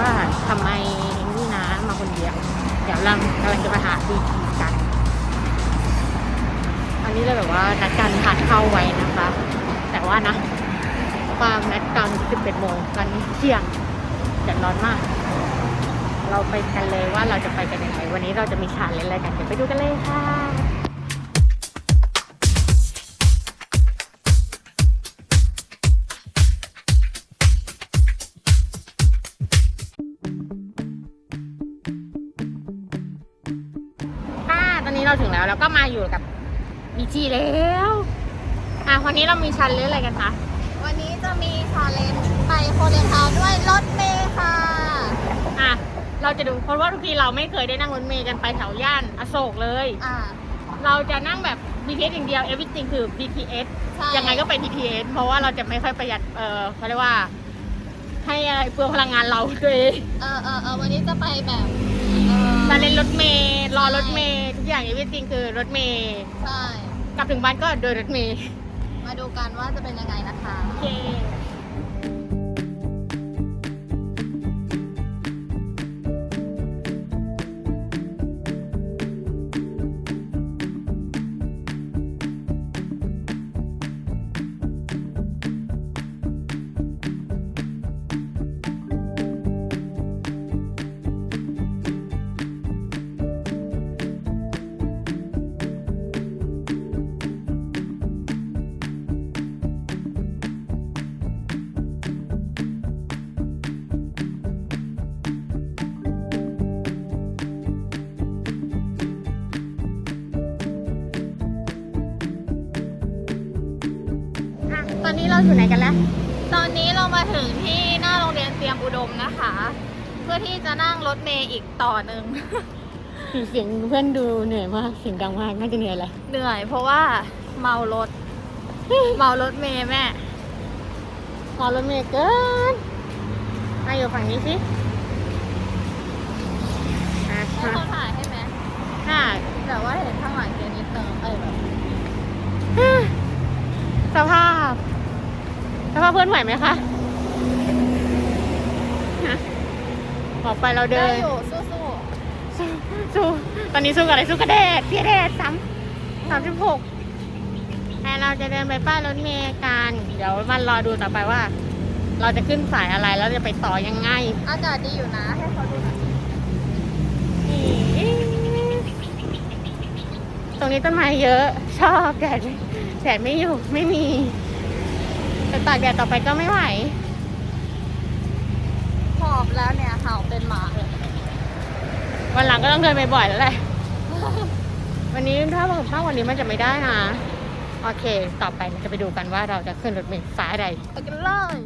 ว่าทำไมนี่นะมาคนเดียว เดี๋ยวเรากำลังจะมาหาดีทีกัน อันนี้เราแบบว่านัดการทานข้าวไว้นะคะ แต่ว่านะความนัดตอน11โมงตอนนี้เที่ยงแดดร้อนมาก เราไปกันเลยว่าเราจะไปกันยังไงวันนี้เราจะมีชาเลนจ์อะไรกันเดี๋ยวไปดูกันเลยค่ะ เราถึงแล้ว แล้วก็มาอยู่กับบีจีแล้ว อะวันนี้เรามีชันเล่นอะไรกันคะ วันนี้จะมีชาเลนจ์ไปโคเรนทาวน์ด้วยรถเมล์ค่ะ อะ เราจะดูเพราะว่าทุกทีเราไม่เคยได้นั่งรถเมล์กันไปแถวย่านอโศกเลย อ่า เราจะนั่งแบบ BTS อย่างเดียว everything คือ BTS ใช่ ยังไงก็ไป BTS เพราะว่าเราจะไม่ค่อยประหยัด เออเขาเรียกว่า ให้อะไรเปลืองพลังงานเราตัวเองเออเออเออวันนี้จะไปแบบเออ มาเล่นรถเมล์รอรถเมล์ทุกอย่าง everything คือรถเมล์ใช่ กลับถึงบ้านก็โดยรถเมล์มาดูกันว่าจะเป็นยังไงนะคะ โอเค อะตอนนี้เราอยู่ไหนกันแล้ว ตอนนี้เรามาถึงที่หน้าโรงเรียนเตรียมอุดมนะคะ เพื่อที่จะนั่งรถเมล์อีกต่อหนึ่ง เสียงเพื่อนดูเหนื่อยมากเสียงดังมากน่าจะเหนื่อยแหละเหนื่อยเพราะว่าเมารถ เมารถเมล์แม่รอรถเมล์เกินมาอยู่ฝั่งนี้สิอะ ให้เขาถ่ายให้ไหม ค่ะ แต่ว่าเห็นข้างหลังเกียร์นิดเติมเออแบบ สภาพ สภาพเพื่อนไหวไหมคะฮะออกไปเราเดิได้น อยู่สู้สู้สู้ตอนนี้สู้กับอะไรสู้กับแดดเพียแดดสามสามสิบหกแต่เราจะเดินไปป้ายรถเมล์กันเดี๋ยวมันรอดูต่อไปว่า เราจะขึ้นสายอะไรแล้วจะไปต่อยังไงๆอากาศดีอยู่นะ ให้เขาดูหน่อยตรงนี้ต้นไม้เยอะ ชอบแดดแดดไม่อยู่ไม่มี แต่ตากแดดต่อไปก็ไม่ไหวหอบแล้วเนี่ยเห่าเป็นหมาเลยวันหลังก็ต้องเดินไปบ่อยแล้วแหละ วันนี้ถ้าถ้าวันนี้มันจะไม่ได้นะ โอเค ต่อไปเราจะไปดูกันว่าเราจะขึ้นรถเมล์สายอะไรไปกันเลย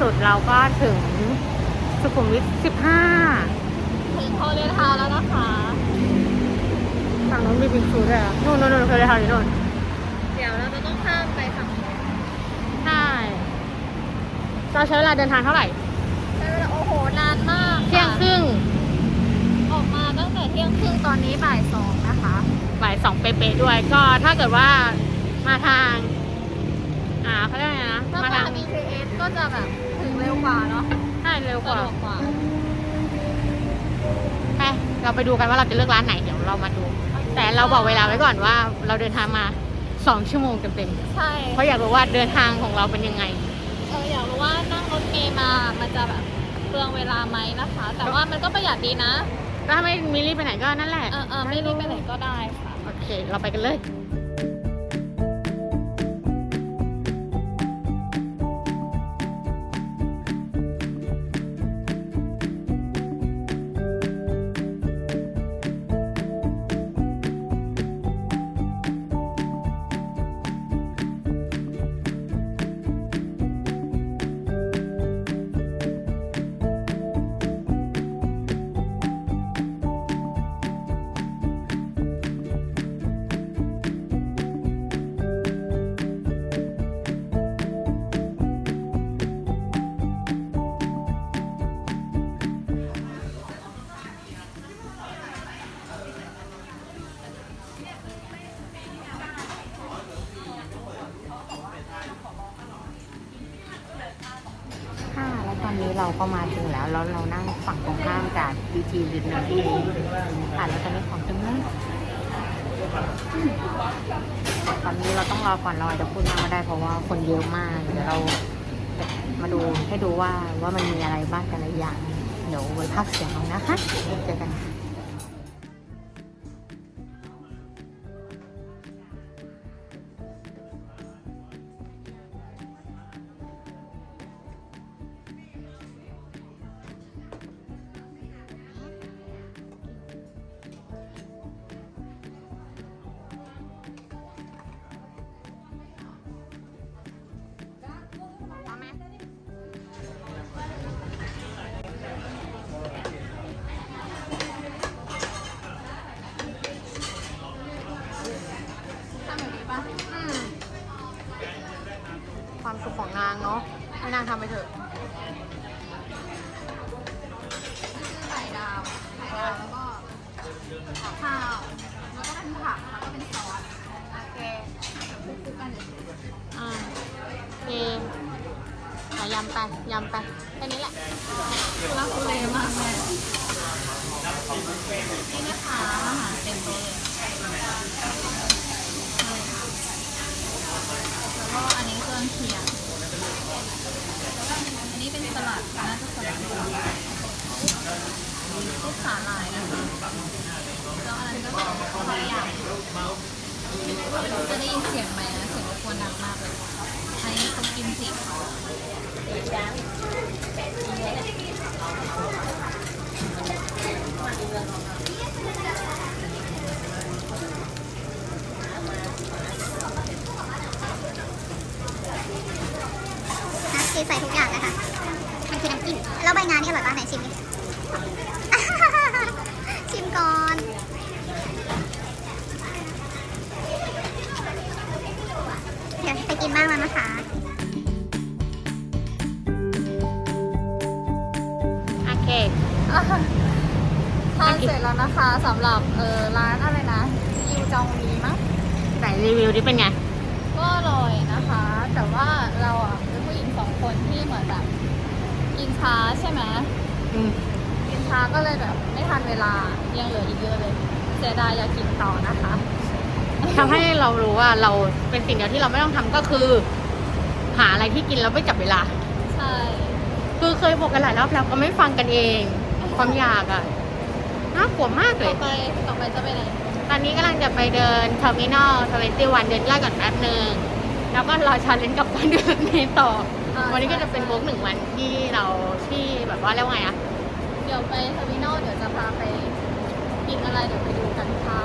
สุดเราก็ถึงสุขุมวิท 15 ถึงโคเรนทาวน์แล้วนะคะฝั่งนู้นมีบิงซูด้วยเหรอนู่นนู่นนู่นเคยได้ทำอยู่นู่นเดี๋ยวเราจะต้องข้ามไปฝั่งนู้นใช่เราใช้เวลาเดินทางเท่าไหร่ ใช้เวลาโอ้โหนานมากเที่ยงครึ่ง ออกมาตั้งแต่เที่ยงครึ่งตอนนี้บ่ายสองนะคะบ่ายสองเป๊ะๆด้วยก็ถ้าเกิดว่ามาทาง อ่าเขาเรียกว่าไงนะถ้ามามาทาง BTS ก็จะแบบถึงเร็ว กว่าเนาะใช่เร็วกสะว่า ดวกกว่าไป เราไปดูกันว่าเราจะเลือกร้านไหน เดี๋ยวเรามาดู แต่เราบอกเวลาไว้ก่อนว่า เราเดินทางมาสองชั่วโมงเต็มใช่ๆเพราะอยากรู้ว่าเดินทางของเราเป็นยังไง เอออยากรู้ว่านั่งรถเมล์มามันจะแบบเปลืองเวลาไหมนะคะ แต่ว่ามันก็ประหยัดดีนะ ถ้าไม่มีรีบไปไหนก็นั่นแหละ เออเออไม่รีบไปไหนก็ได้ค่ะ โอเค เราไปกันเลย นี้เราก็มาถึงแล้วแล้วเรานั่งฝั่งตรงข้ามกับ BT วิทย์ที่อ่านแล้วตอนนี้ของเต็มเลยตอนนี้เราต้องรอก่อนรอจะพูดมากไม่ได้เพราะว่าคนเยอะมาก เดี๋ยวเรามาดูให้ดูว่าว่ามันมีอะไรบ้างแต่ละอย่าง เดี๋ยวไว้ภาคเสียงเอานะคะ เจอกันค่ะ ให้นางทำไปเถอะไข่ดาวไข่ดาวแล้วก็ข้าว แล้วก็เป็นผัก แล้วก็เป็นซอสโอเคคลุกๆกันเฉยอ่าโอเคเอายำไปยำไปแค่นี้แหละๆรักเลยมากแม่นี่นะคะอาหารเต็มโต๊ะเลยแล้วก็อันนี้เครื่องเคียง อันนี้เป็นสลัดน่าจะสลัดลูกสาหร่ายนะคะแล้วอันนั้นก็เป็นข้าวยำจะได้ยินเสียงไหมนะเสียงรบกวนดังมากเลยอันนี้เขากินสินะ ชีสใส่ทุกอย่างนะคะ มันคือน้ำจิ้มแล้วใบงานนี่อร่อยป่ะไหนชิมดิ ชิมก่อนเดี๋ยวไปกินบ้างแล้วนะคะโอเคอะทานเสร็จแล้วนะคะสำหรับเออร้านอะไรนะยิวจองมีมั้งใส่รีวิวที่เป็นไง ก็อร่อยนะคะ แต่ว่าเราอะเป็นผู้หญิงสองคน ที่เหมือนแบบกินช้าใช่ไหมอืมกินช้าก็เลยแบบ ไม่ทันเวลายังเหลืออีกเยอะเลยเสียดายอยากกินต่อนะคะ ทำให้เรารู้ว่าเราเป็นสิ่งเดียวที่เราไม่ต้องทำก็คือ หาอะไรที่กินแล้วไม่จับเวลา ใช่ คือเคยบอกกันหลายรอบแล้วก็ไม่ฟังกันเอง ความอยากอะน่ากลัวมากเลต่อย ไปต่อไปจะไปไหนตอนนี้กำลังจะไปเดินเทอร์มินอลทเวนตี้วันเดินย่อยก่อนแป๊บหนึ่งแล้วก็รอชาเลนจ์กับการเดินเมล์ต่ออ่า วันนี้ก็จะเป็นวอล์กหนึ่งวันที่เราที่แบบว่าแล้ว่าไงอะ เดี๋ยวไปเทอร์มินอลเดี๋ยวจะพาไปกินอะไรเดี๋ยวไปดูกันค่ะ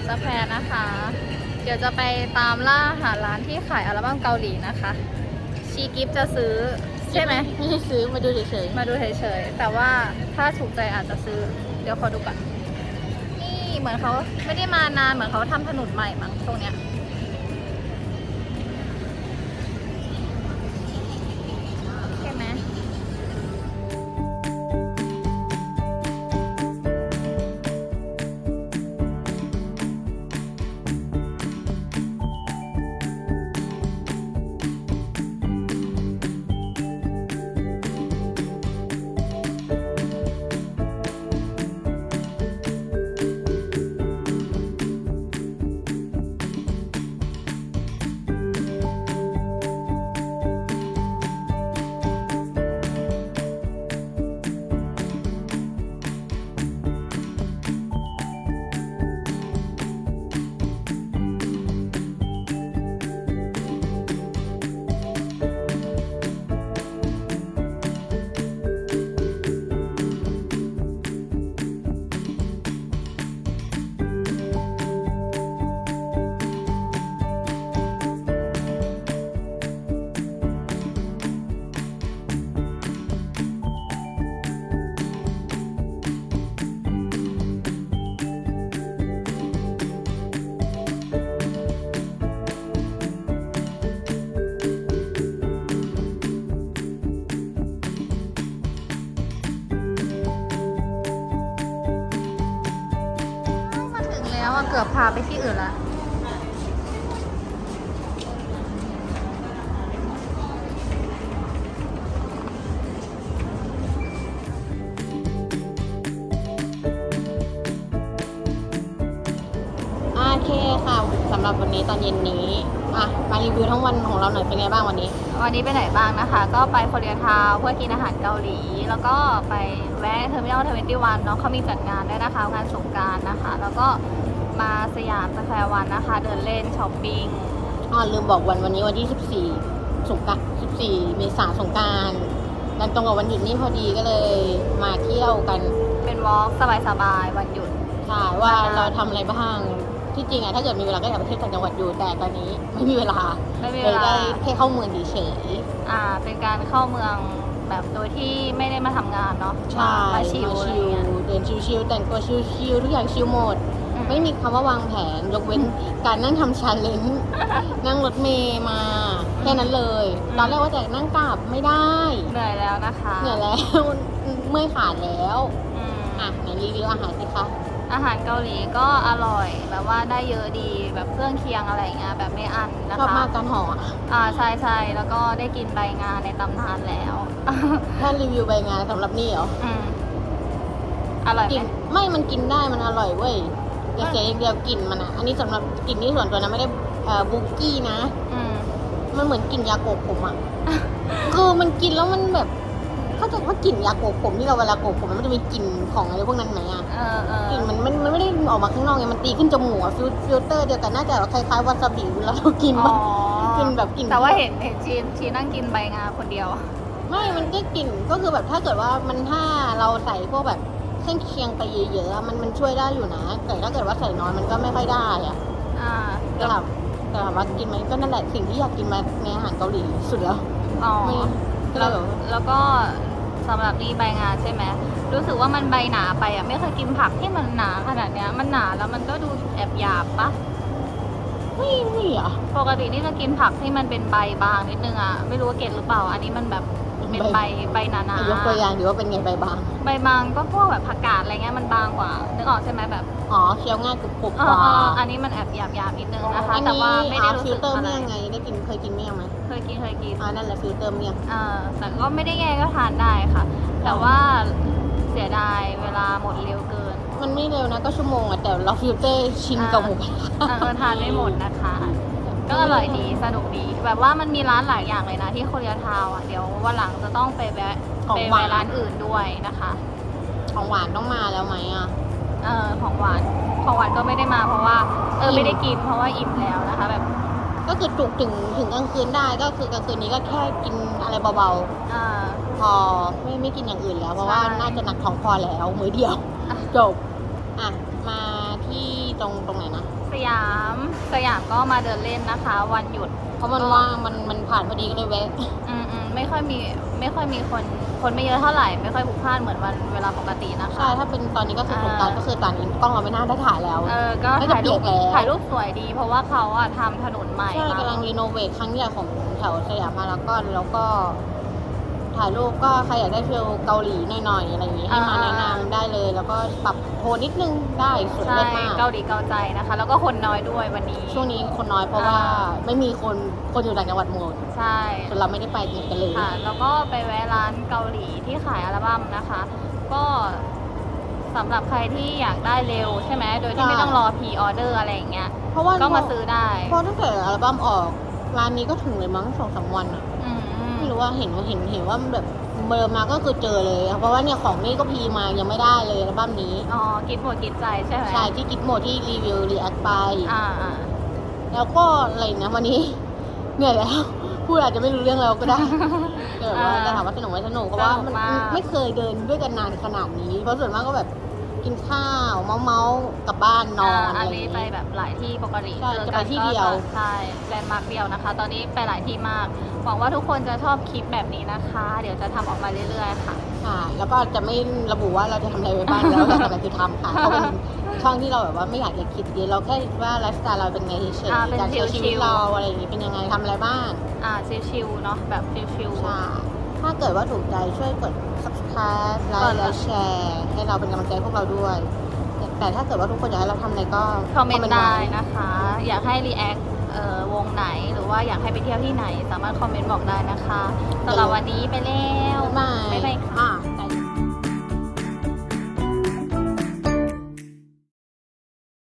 าสยามสแควร์นะคะ เดี๋ยวจะไปตามล่าหาร้านที่ขายอัลบั้มเกาหลีนะคะ ชีกิฟจะซื้อใช่ไหมไม่ได้ซื้อมาดูเฉยมาดูเฉยๆแต่ว่าถ้าถูกใจอาจจะซื้อ เดี๋ยวขอดูก่อนนี่เหมือนเขาไม่ได้มานานเหมือนเขาทำถนนใหม่มั้งตรงเนี้ย เคค่ะสำหรับวันนี้ตอนเย็นนี้อะมารีวิวทั้งวันของเราหน่อยเป็นไงบ้างวันนี้ วันนี้ไปไหนบ้างนะคะ ก็ไปโคเรียทาวน์เพื่อกินอาหารเกาหลี แล้วก็ไปแวะเทอร์มินอลทเวนตี้วันเนาะเขามีจัดงานด้วยนะคะงานสงกรารนะคะ แล้วก็มาสยามสแควร์วันนะคะ เดินเล่นช้อปปิ้งอ๋อลืมบอกวันวันนี้วันที่ 14สงกรานต์14 เมษายนสงกรารดันตรงกับวันหยุดนี้พอดีก็เลยมาเที่ยวกันเป็นวอล์กสบายๆวันหยุดใช่ว่าเราทำอะไรบ้าง ที่จริงอะถ้าเกิดมีเวลาก็อยากไปเที่ยวต่างจังหวัดอยู่แต่ตอนนี้ไม่มีเวลาไม่มีเลเวยลาได้แค่เข้าเมืองเฉย อ่า เป็นการเข้าเมืองแบบโดยที่ไม่ได้มาทำงานเนาะๆใช่มาชิลมาอะไรชิลเงี้ยเดินชิลๆแต่งตัวชิลๆทุกอย่างชิลหมด อืไม่มีคำว่าวางแผน ยกเว้น การนั่งทำชาเลนจ์นั่งรถเมย์มา แค่นั้นเลย ตอนแรกว่าจะนั่งกลับไม่ได้เหนื่อยแล้วนะคะเหนื่อยแล้ว เมื่อยขาแล้วอืมอะไหนรีวิวอาหารสิคะ อาหารเกาหลีก็อร่อยแบบว่าได้เยอะดีแบบเครื่องเคียงอะไรอย่างเงี้ยแบบไม่อั้นนะคะชอบมากการห่ออะอ่าใช่ใช่แล้วก็ได้กินใบงานในตำนานแล้ว ถ้ารีวิวใบงานสำหรับนี่เหรออืมอร่อยไหกิมนไม่มันกินได้มันอร่อยเว้ยแต่เสียอย่างเดียวกลิ่นมันอะอันนี้สำหรับกลิ่นนี่ส่วนตัวนะไม่ได้เอ่อบุกกี้นะ อืม มันเหมือนกลิ่นยาโกกผมอะคือมันกินแล้วมันแบบ เข้าใจว่ากลิ่นยาโกกผมที่เราเวลาโกกผมมันจะมีกลิ่นของอะไรพวกนั้นไหมอะเออเออ ออกมาข้างนอกไงมันตีขึ้นจมูกอะฟิลฟิลเตอร์เดียวกันน่าจะคล้ายๆวาซาบิเวลาเรากินอ๋อปะกินแบบกินแต่ว่าเห็นเห็นชีชีนั่งกินใบงาคนเดียว ไม่มันก็กลิ่นก็คือแบบถ้าเกิดว่ามันถ้าเราใส่พวกแบบเครื่องเคียงไปเยอะๆอะมันมันช่วยได้อยู่นะ แต่ถ้าเกิดว่าใส่น้อยมันก็ไม่ค่อยได้อะอ่าแต่ถามแต่ถามว่ากินไหมก็นั่นแหละสิ่งที่อยากกินมาในอาหารเกาหลีสุดแล้วอ๋อ ไม่ก็เลแล้ยวแบบว่าแล้วก็สำหรับนี่ใบงาใช่ไหม รู้สึกว่ามันใบหนาไปอะไม่เคยกินผักที่มันหนาขนาดเนี้ย มันหนาแล้วมันก็ดูแอบหยาบปะไม่ไม่อะปกตินี่จะกินผักที่มันเป็นใบบางนิดนึงอะไม่รู้ว่าเก็ตหรือเปล่า อันนี้มันแบบเป็นใบใบหนาๆยกตัวอย่างดีว่าเป็นไงใบบาง ใบบางก็พวกแบบผักกาดอะไรเงี้ยมันบางกว่านึกออกใช่ไหมแบบอ๋อเคี้ยวง่ายกรุบกรุบเอกอว่าเอออันนี้มันแอบหยาบหยาบๆนิดนึงนะคะอันแต่นี้ว่าไม่ได้อารู้ฟิสึลกเตอร์อะไรเมี่ยงไงได้กินเคยกินเมี่ยงไหมเคยกินเคยกินอ่านั่นแหละฟิลเตอร์เมี่ยงเออแต่ก็ไม่ได้แย่ก็ทานได้ค่ะ แต่ว่า เสียดายเวลาหมดเร็วเกินมันไม่เร็วนะก็ชั่วโมงอะแต่เราฟิลเตอร์ชินกับหมูกระทะเออทานไม่หมดนะคะ ก็อร่อยดีสนุกดีแบบว่ามันมีร้านหลายอย่างเลยนะที่โคเรียทาวน์อะเดี๋ยววันหลังจะต้องไปแวะของไปหวาน แวะร้านอื่นด้วยนะคะของหวานต้องมาแล้วไหมอะ เออของหวานของหวานก็ไม่ได้มาเพราะว่าเออไม่ได้กินเพราะว่าอิ่มแล้วนะคะ แบบก็คือจุกถึงถึงกลางคืนได้ก็คือกลางคืนนี้ก็แค่กินอะไรเบาเออๆ พอไม่ไม่กินอย่างอื่นแล้ว เพราะว่าใช่น่าจะหนักท้องพอแล้วมื้อเดียวอะจบ อะ มาที่ตรงตรงไหนนะ สยามสยามก็มาเดินเล่นนะคะ วันหยุด เพราะมันว่างมันมันผ่านพอดีก็เลยแวะ อืมอืมไม่ค่อยมีไม่ค่อยมีคนคนไม่เยอะเท่าไหร่ไม่ค่อยพลุกพล่านเหมือนวันเวลาปกตินะคะ ใช่ ถ้าเป็นตอนนี้ก็คืออ่าสงกรารก็คือตอนนี้กล้องเราไม่น่าได้ถ่ายแล้วเออก็น่าจะถ่ายรูปเปียกแล้วถ่ายรูปสวยดี เพราะว่าเขาอะทำถนนใหม่ใช่มากำลังรีโนเวทครั้งใหญ่ของแถวสยามพารากอนแล้วก็ ถ่ายรูปก็ใครอยากได้ฟิลเกาหลีหน่อยๆอะไรอย่างงี้ให้มาแนะนำได้เลย แล้วก็ปรับโทนนิดนึงได้สุดใช่เลิศมากเกาหลีเกาใจนะคะ แล้วก็คนน้อยด้วยวันนี้ ช่วงนี้คนน้อยเพราะว่าไม่มีคนคนอยู่ต่างจังหวัดหมดใช่ส่วนเราไม่ได้ไปไหนกันเลย ค่ะ แล้วก็ไปแวะร้านเกาหลีที่ขายอัลบั้มนะคะ ก็สำหรับใครที่อยากได้เร็วใช่ไหมโดยที่ไม่ต้องรอพรีออเดอร์อะไรอย่างเงี้ย เพราะว่าก็มาซื้อได้ เพราะตั้งแต่อัลบั้มออกร้านนี้ก็ถึงเลยมั้งสองสามวันอะอืมอืมไม่รู้ ว่าเห็นว่าเห็นเห็นว่ามันแบบเบอร์มาก็คือเจอเลยอะเพราะว่าเนี่ยของนี่ก็พีมายังไม่ได้เลยอัลบั้มนี้อ๋อกินหมดกินใจใช่ไหมใช่ที่กิฟโมที่รีวิวรีแอคไปอ่าอ่าแล้วก็อะไรนะวันนี้ เหนื่อยแล้วพูดอาจจะไม่รู้เรื่องแล้วก็ได้แต่แบบว่าจะถามว่าสนุกไหมสนุกเพราะว่ามันไม่เคยเดินด้วยกันนานขนาดนี้เพราะส่วนมากก็แบบ กินข้าวเมาเมาๆกลับบ้านนอนอัอะนไรอนี้ย่างไปเงี้ยแบบหลายที่ปกติใช่เจอจะกัไปนที่ก็เดียวใช่แลนด์มาร์คเดียวนะคะ ตอนนี้ไปหลายที่มาก หวังว่าทุกคนจะชอบคลิปแบบนี้นะคะ เดี๋ยวจะทำออกมาเรื่อยๆค่ะ ค่ะ แล้วก็จะไม่ระบุว่าเราจะทำอะไรไปบ้างแล้วแต่อะไรคือทำค่ะเพราะเป็นช่องที่เราแบบว่าไม่อยากจะคิดเยอะเราแค่ว่าไลฟ์สไตล์เราเป็นไงเฉยอ่าเป็นๆการใช้ชีวิตชิลๆ เราอะไรอย่างนี้เป็นยังไงทำอะไรบ้างอ่าชิลๆเนาะแบบชิลใช่ถ้าเกิดว่าถูกใจช่วยกด subscribe ไลกดค์และแชร์ให้เราเป็นกำลังใจพวกเราด้วย แต่ถ้าเกิดว่าทุกคนอยากให้เราทำอะไรก็คอมเมนต์ได้ว้นะคะ อยากให้รีแอคเอ่อวงไหนหรือว่าอยากให้ไปเที่ยวที่ไหน สามารถคอมเมนต์บอกได้นะคะสำหรับวันนี้ไปแล้ว บ๊ายบายบ๊ายบายค่ะอะ